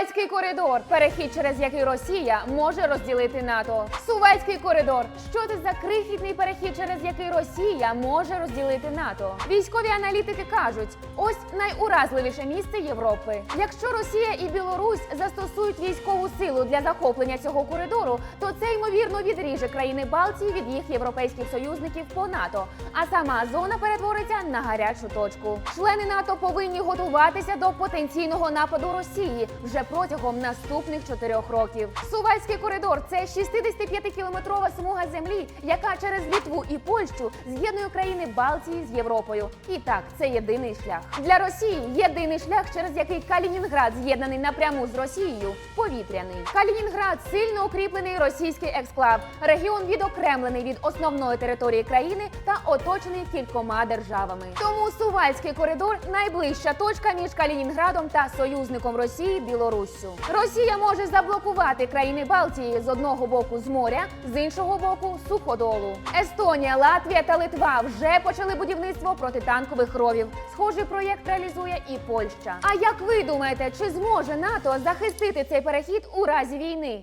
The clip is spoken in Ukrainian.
Сувальський коридор перехід, через який Росія може розділити НАТО. Сувальський коридор. Що це за крихітний перехід, через який Росія може розділити НАТО? Військові аналітики кажуть, ось найуразливіше місце Європи. Якщо Росія і Білорусь застосують військову силу для захоплення цього коридору, то це ймовірно відріже країни Балтії від їх європейських союзників по НАТО. А сама зона перетвориться на гарячу точку. Члени НАТО повинні готуватися до потенційного нападу Росії вже протягом наступних чотирьох років. Сувальський коридор це 65-кілометрова смуга землі, яка через Літву і Польщу з'єднує країни Балтії з Європою. І так, це єдиний шлях для Росії. Єдиний шлях, через який Калінінград з'єднаний напряму з Росією, повітряний. Калінінград сильно укріплений російський ексклав. Регіон відокремлений від основної території країни та оточений кількома державами. Тому Сувальський коридор найближча точка між Калінінградом та союзником Росії Білоруссю. Росія може заблокувати країни Балтії з одного боку з моря, з іншого боку суходолу. Естонія, Латвія та Литва вже почали будівництво протитанкових ровів. Схожий проєкт реалізує і Польща. А як ви думаєте, чи зможе НАТО захистити цей перехід у разі війни?